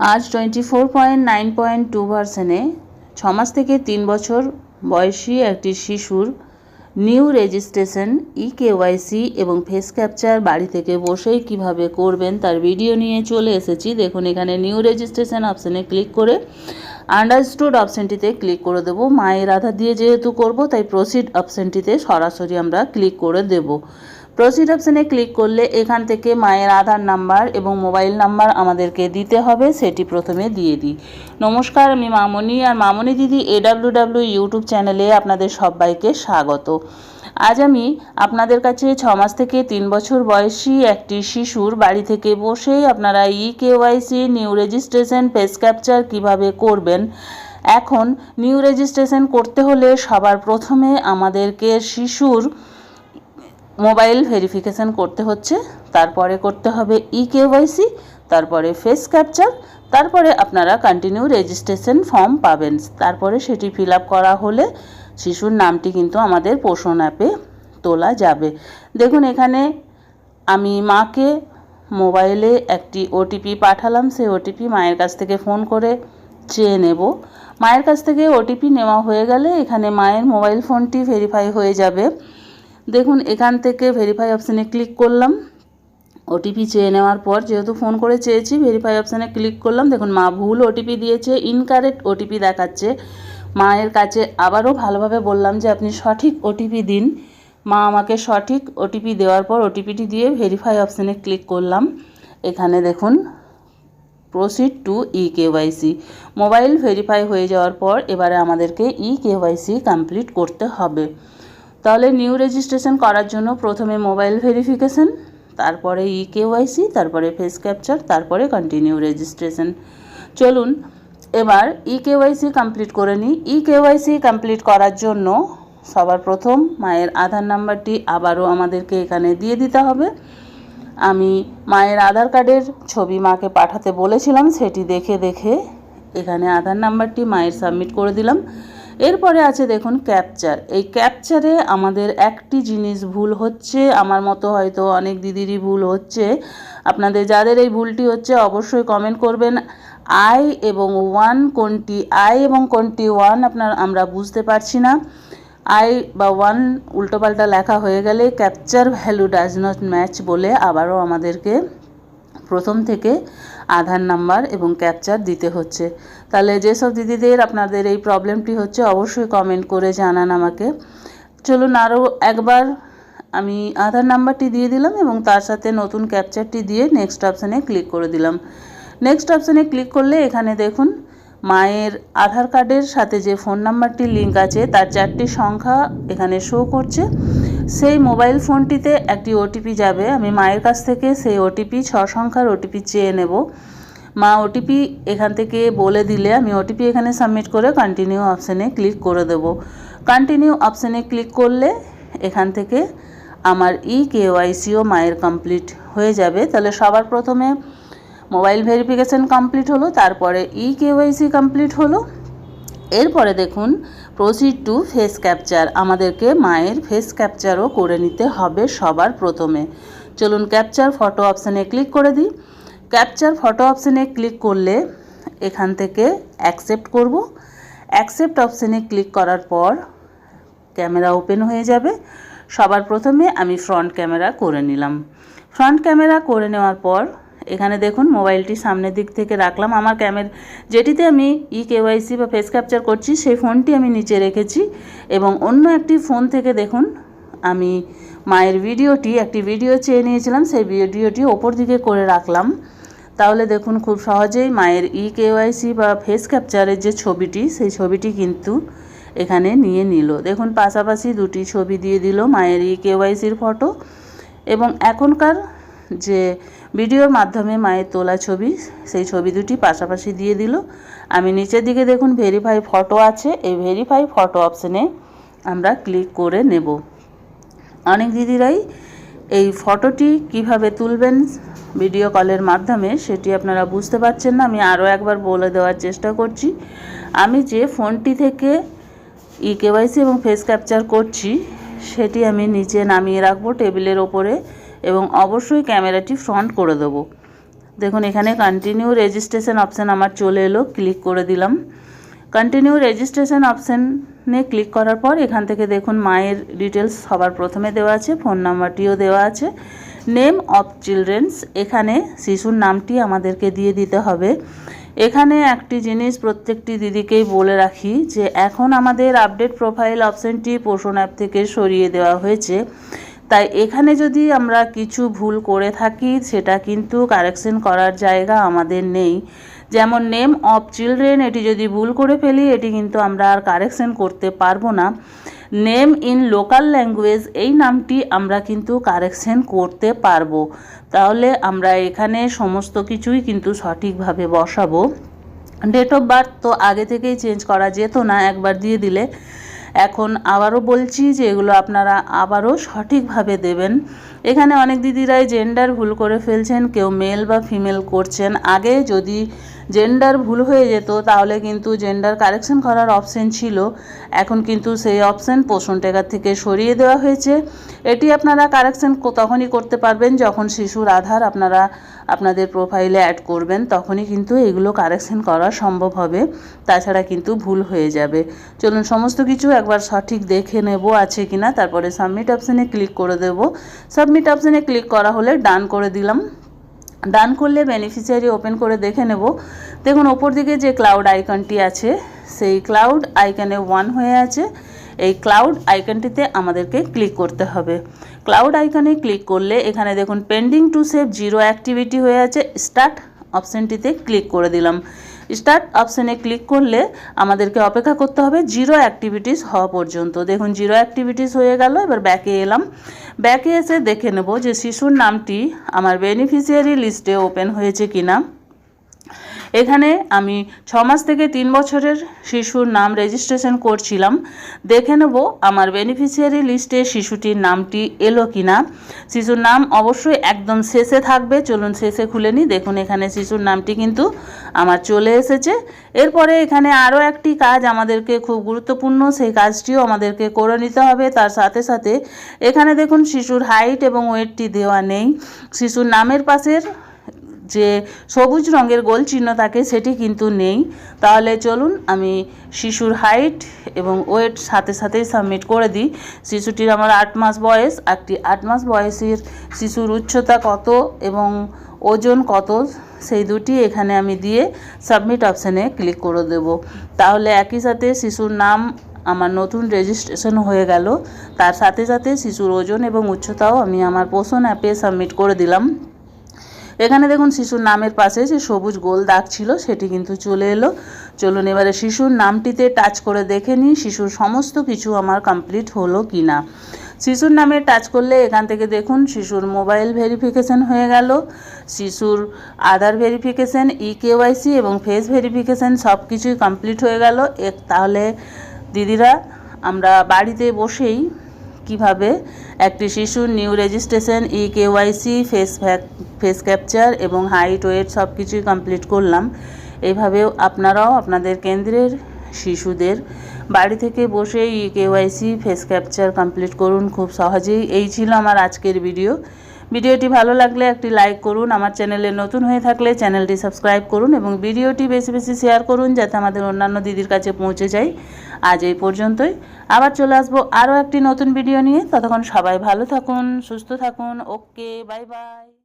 আজ twenty four point nine point two ভার্সনে ছমাস থেকে তিন বছর বয়সী একটি শিশুর নিউ রেজিস্ট্রেশন ই কেওয়াইসি এবং ফেস ক্যাপচার বাড়ি থেকে বসেই কীভাবে করবেন তার ভিডিও নিয়ে চলে এসেছি। দেখুন, এখানে নিউ রেজিস্ট্রেশন অপশানে ক্লিক করে আন্ডারস্টুড অপশানটিতে ক্লিক করে দেবো। মায়ের আধার দিয়ে যেহেতু করব, তাই প্রসিড অপশানটিতে সরাসরি আমরা ক্লিক করে দেব। প্রসিড অপশানে ক্লিক করলে এখান থেকে মায়ের আধার নাম্বার এবং মোবাইল নাম্বার আমাদেরকে দিতে হবে, সেটি প্রথমে দিয়ে দিই। নমস্কার, আমি মামনি, আর মামনি দিদি এডাব্লিউ ডাব্লিউ ইউটিউব চ্যানেলে আপনাদের সবাইকে স্বাগত। আজ আমি আপনাদের কাছে ছ মাস থেকে তিন বছর বয়সী একটি শিশুর বাড়ি থেকে বসেই আপনারা e KYC new registration face capture কীভাবে করবেন, এখন নিউ রেজিস্ট্রেশন করতে হলে সবার প্রথমে আমাদেরকে শিশুর মোবাইল ভেরিফিকেশান করতে হচ্ছে, তারপরে করতে হবে ই কেওয়াইসি তারপরে ফেস ক্যাপচার তারপরে আপনারা কন্টিনিউ রেজিস্ট্রেশন ফর্ম পাবেন। তারপরে সেটি ফিল করা হলে শিশুর নামটি কিন্তু আমাদের পোষণ অ্যাপে তোলা যাবে। দেখুন এখানে আমি মাকে মোবাইলে একটি ওটিপি পাঠালাম সেই ওটিপি মায়ের কাছ থেকে ফোন করে চেয়ে নেব। মায়ের কাছ থেকে ওটিপি নেওয়া হয়ে গেলে এখানে মায়ের মোবাইল ফোনটি ভেরিফাই হয়ে যাবে। দেখুন, এখান থেকে ভেরিফাই অপশানে ক্লিক করলাম। ওটিপি চেয়ে নেওয়ার পর যেহেতু ফোন করে চেয়েছি ভেরিফাই অপশানে ক্লিক করলাম। দেখুন, মা ভুল ওটিপি দিয়েছে ইনকারেক্ট ওটিপি দেখাচ্ছে। মায়ের কাছে আবারও ভালোভাবে বললাম যে, আপনি সঠিক ওটিপি দিন। মা আমাকে সঠিক ওটিপি দেওয়ার পর ওটিপিটি দিয়ে ভেরিফাই অপশানে ক্লিক করলাম। এখানে দেখুন proceed to e KYC mobile verify হয়ে যাওয়ার পর এবারে আমাদেরকে ই কেওয়াইসি কমপ্লিট করতে হবে। তাহলে নিউ রেজিস্ট্রেশন করার জন্য প্রথমে মোবাইল ভেরিফিকেশন তারপরে ই কেওয়াইসি তারপরে ফেস ক্যাপচার তারপরে কন্টিনিউ রেজিস্ট্রেশন চলুন, এবার ই কেওয়াইসি কমপ্লিট করে নিই। ই কেওয়াইসি কমপ্লিট করার জন্য সবার প্রথম মায়ের আধার নাম্বারটি আবারও আমাদেরকে এখানে দিয়ে দিতে হবে। আমি মায়ের আধার কার্ডের ছবি মাকে পাঠাতে বলেছিলাম, সেটি দেখে দেখে এখানে আধার নাম্বারটি মায়ের সাবমিট করে দিলাম। এরপরে আছে দেখুন ক্যাপচার এই ক্যাপচারে আমাদের একটি জিনিস ভুল হচ্ছে, আমার মতো হয়তো অনেক দিদিরই ভুল হচ্ছে। আপনাদের যাদের এই ভুলটি হচ্ছে অবশ্যই কমেন্ট করবেন। আই এবং ওয়ান কোনটি আই এবং কোনটি ওয়ান আপনার, আমরা বুঝতে পারছি না। আই বা ওয়ান উল্টোপাল্টা লেখা হয়ে গেলে capture value does not match বলে আবারও আমাদেরকে প্রথম থেকে আধার নাম্বার এবং ক্যাপচার দিতে হচ্ছে। তাহলে যেসব দিদিদের আপনাদের এই প্রবলেমটি হচ্ছে, অবশ্যই কমেন্ট করে জানান আমাকে। চলুন আরও একবার আমি আধার নাম্বারটি দিয়ে দিলাম এবং তার সাথে নতুন ক্যাপচারটি দিয়ে নেক্সট অপশানে ক্লিক করে দিলাম। নেক্সট অপশানে ক্লিক করলে এখানে দেখুন, মায়ের আধার কার্ডের সাথে যে ফোন নাম্বারটি লিঙ্ক আছে, তার চারটি সংখ্যা এখানে শো করছে। সেই মোবাইল ফোনটিতে একটি ওটিপি যাবে। আমি মায়ের কাছ থেকে সেই ওটিপি ছ সংখ্যার ওটিপি চেয়ে নেব। মা ওটিপি এখান থেকে বলে দিলে, আমি ওটিপি এখানে সাবমিট করে কন্টিনিউ অপশানে ক্লিক করে দেব। কন্টিনিউ অপশানে ক্লিক করলে এখান থেকে আমার ই কেওয়াইসিও মায়ের কমপ্লিট হয়ে যাবে। তাহলে সবার প্রথমে মোবাইল ভেরিফিকেশান কমপ্লিট হলো, তারপরে ই কেওয়াইসি কমপ্লিট হলো। এরপরে দেখুন প্রসিড টু ফেস ক্যাপচার আমাদেরকে মায়ের ফেস ক্যাপচারও করে নিতে হবে সবার প্রথমে। চলুন ক্যাপচার ফটো অপশানে ক্লিক করে দিই। ক্যাপচার ফটো অপশানে ক্লিক করলে এখান থেকে অ্যাকসেপ্ট করব। অ্যাকসেপ্ট অপশানে ক্লিক করার পর ক্যামেরা ওপেন হয়ে যাবে। সবার প্রথমে আমি ফ্রন্ট ক্যামেরা করে নিলাম। ফ্রন্ট ক্যামেরা করে নেওয়ার পর এখানে দেখুন, মোবাইলটি সামনের দিক থেকে রাখলাম। আমার ক্যামেরা, যেটিতে আমি ই কেওয়াইসি বা ফেস ক্যাপচার করছি, সেই ফোনটি আমি নিচে রেখেছি এবং অন্য একটি ফোন থেকে দেখুন, আমি মায়ের ভিডিওটি, একটি ভিডিও চেয়ে নিয়েছিলাম, সেই ভিডিওটি ওপর দিকে করে রাখলাম। তাহলে দেখুন, খুব সহজেই মায়ের ই কেওয়াইসি বা ফেস ক্যাপচারের যে ছবিটি, সেই ছবিটি কিন্তু এখানে নিয়ে নিল। দেখুন, পাশাপাশি দুটি ছবি দিয়ে দিল মায়ের ই কেওয়াইসির ফটো এবং এখনকার যে ভিডিওর মাধ্যমে মায়ের তোলা ছবি, সেই ছবি দুটি পাশাপাশি দিয়ে দিল। আমি নিচের দিকে দেখুন ভেরিফাই ফটো আছে, এই ভেরিফাই ফটো অপশানে আমরা ক্লিক করে নেব। অনেক দিদিরাই এই ফটোটি কীভাবে তুলবেন ভিডিও কলের মাধ্যমে সেটি আপনারা বুঝতে পারছেন না, আমি আরও একবার বলে দেওয়ার চেষ্টা করছি। আমি যে ফোনটি থেকে ই কেওয়াইসি এবং ফেস ক্যাপচার করছি, সেটি আমি নিচে নামিয়ে রাখব টেবিলের ওপরে। এবং অবশ্যই ক্যামেরাটি ফ্রন্ট করে দেবো। দেখুন, এখানে কন্টিনিউ রেজিস্ট্রেশন অপশান আমার চলে এলো ক্লিক করে দিলাম। কন্টিনিউ রেজিস্ট্রেশন অপশানে ক্লিক করার পর এখান থেকে দেখুন, মায়ের ডিটেলস সবার প্রথমে দেওয়া আছে ফোন নাম্বারটিও দেওয়া আছে। নেম অফ চিলড্রেন্স এখানে শিশুর নামটি আমাদেরকে দিয়ে দিতে হবে। এখানে একটি জিনিস প্রত্যেকটি দিদিকেই বলে রাখি যে, এখন আমাদের আপডেট প্রোফাইল অপশানটি পোষণ অ্যাপ থেকে সরিয়ে দেওয়া হয়েছে। তাই এখানে যদি আমরা কিছু ভুল করে থাকি, সেটা কিন্তু কারেকশন করার জায়গা আমাদের নেই। যেমন নেম অফ চিলড্রেন এটি যদি ভুল করে ফেলি, এটি কিন্তু আমরা আর কারেকশন করতে পারব না। নেম ইন লোকাল ল্যাঙ্গুয়েজ এই নামটি আমরা কিন্তু কারেকশন করতে পারব। তাহলে আমরা এখানে সমস্ত কিছুই কিন্তু সঠিকভাবে বসাবো। ডেট অফ বার্থ তো আগে থেকেই চেঞ্জ করা যেত না, একবার দিয়ে দিলে। এখন আবারও বলছি যে এগুলো আপনারা আবারও সঠিকভাবে দেবেন। এখানে অনেক দিদিরাই জেন্ডার ভুল করে ফেলছেন, কেউ মেল বা ফিমেল করছেন। আগে যদি জেন্ডার ভুল হয়ে যেত, তাহলে কিন্তু জেন্ডার কারেকশন করার অপশন ছিল। এখন কিন্তু সেই অপশন পোষণ টেকার থেকে সরিয়ে দেওয়া হয়েছে। এটি আপনারা কারেকশন তখনই করতে পারবেন যখন শিশুর আধার আপনারা আপনাদের প্রোফাইলে অ্যাড করবেন, তখনই কিন্তু এগুলো কারেকশন করা সম্ভব হবে। তাছাড়া কিন্তু ভুল হয়ে যাবে। চলুন, সমস্ত কিছু একবার সঠিক দেখে নেব আছে কি না তারপরে সাবমিট অপশানে ক্লিক করে দেব। সাবমিট অপশানে ক্লিক করা হলে ডান করে দিলাম। ডান করলে বেনিফিশিয়ারি ওপেন করে দেখে নেব। দেখুন, ওপর দিকে যে ক্লাউড আইকনটি আছে, সেই ক্লাউড আইকনে ওয়ান হয়ে আছে। এই ক্লাউড আইকনটিতে আমাদেরকে ক্লিক করতে হবে। ক্লাউড আইকনে ক্লিক করলে এখানে দেখুন pending to save zero activity হয়ে আছে। স্টার্ট অপশানটিতে ক্লিক করে দিলাম। স্টার্ট অপশানে ক্লিক করলে আমাদেরকে অপেক্ষা করতে হবে জিরো অ্যাক্টিভিটিস হওয়া পর্যন্ত। দেখুন জিরো অ্যাক্টিভিটিস হয়ে গেল, এবার ব্যাকে এলাম। ব্যাকে এসে দেখে নেব যে শিশুর নামটি আমার বেনিফিশিয়ারি লিস্টে ওপেন হয়েছে কিনা। এখানে আমি ছ মাস থেকে তিন বছরের শিশুর নাম রেজিস্ট্রেশন করছিলাম। দেখে নেব আমার বেনিফিশিয়ারি লিস্টে শিশুটির নামটি এলো কি না শিশুর নাম অবশ্যই একদম শেষে থাকবে, চলুন শেষে খুলে নিই। দেখুন, এখানে শিশুর নামটি কিন্তু আমার চলে এসেছে। এরপরে এখানে আরও একটি কাজ আমাদেরকে খুব গুরুত্বপূর্ণ, সেই কাজটিও আমাদেরকে করে নিতে হবে। তার সাথে সাথে এখানে দেখুন, শিশুর হাইট এবং ওয়েটটি দেওয়া নেই। শিশুর নামের পাশের যে সবুজ রঙের গোল চিহ্ন থাকে, সেটি কিন্তু নেই। তাহলে চলুন আমি শিশুর হাইট এবং ওয়েট সাথে সাথেই সাবমিট করে দিই। শিশুটির আমার আট মাস বয়স। একটি আট মাস বয়সের শিশুর উচ্চতা কত এবং ওজন কত, সেই দুটি এখানে আমি দিয়ে সাবমিট অপশানে ক্লিক করে দেব। তাহলে একই সাথে শিশুর নাম আমার নতুন রেজিস্ট্রেশন হয়ে গেল। তার সাথে সাথে শিশুর ওজন এবং উচ্চতাও আমি আমার পোষণ অ্যাপে সাবমিট করে দিলাম। এখানে দেখুন শিশুর নামের পাশে যে সবুজ গোল দাগ ছিল, সেটি কিন্তু চলে এলো। চলুন এবারে শিশুর নামটিতে টাচ করে দেখে নিই, শিশুর সমস্ত কিছু আমার কমপ্লিট হলো কি না শিশুর নামে টাচ করলে এখান থেকে দেখুন, শিশুর মোবাইল ভেরিফিকেশন হয়ে গেল। শিশুর আধার ভেরিফিকেশন ই কেওয়াইসি এবং ফেস ভেরিফিকেশন সব কিছুই কমপ্লিট হয়ে গেল। তাহলে দিদিরা, আমরা বাড়িতে বসেই কীভাবে একটি শিশুর new registration e KYC face face capture এবং হাইট ওয়েট সব কিছুই কমপ্লিট করলাম। এইভাবেও আপনারাও আপনাদের কেন্দ্রের শিশুদের বাড়ি থেকে বসে e KYC face capture complete করুন খুব সহজেই। এই ছিল আমার আজকের ভিডিও ভিডিওটি ভালো লাগলে একটি লাইক করুন, আমার চ্যানেলে নতুন হয়ে থাকলে চ্যানেলটি সাবস্ক্রাইব করুন এবং ভিডিওটি বেশি বেশি শেয়ার করুন যাতে আমাদের অন্যান্য দিদির কাছে পৌঁছে যায় আজ এই পর্যন্তই। আবার চলে আসব আরও একটি নতুন ভিডিও নিয়ে। ততক্ষণ সবাই ভালো থাকুন, সুস্থ থাকুন। Okay bye bye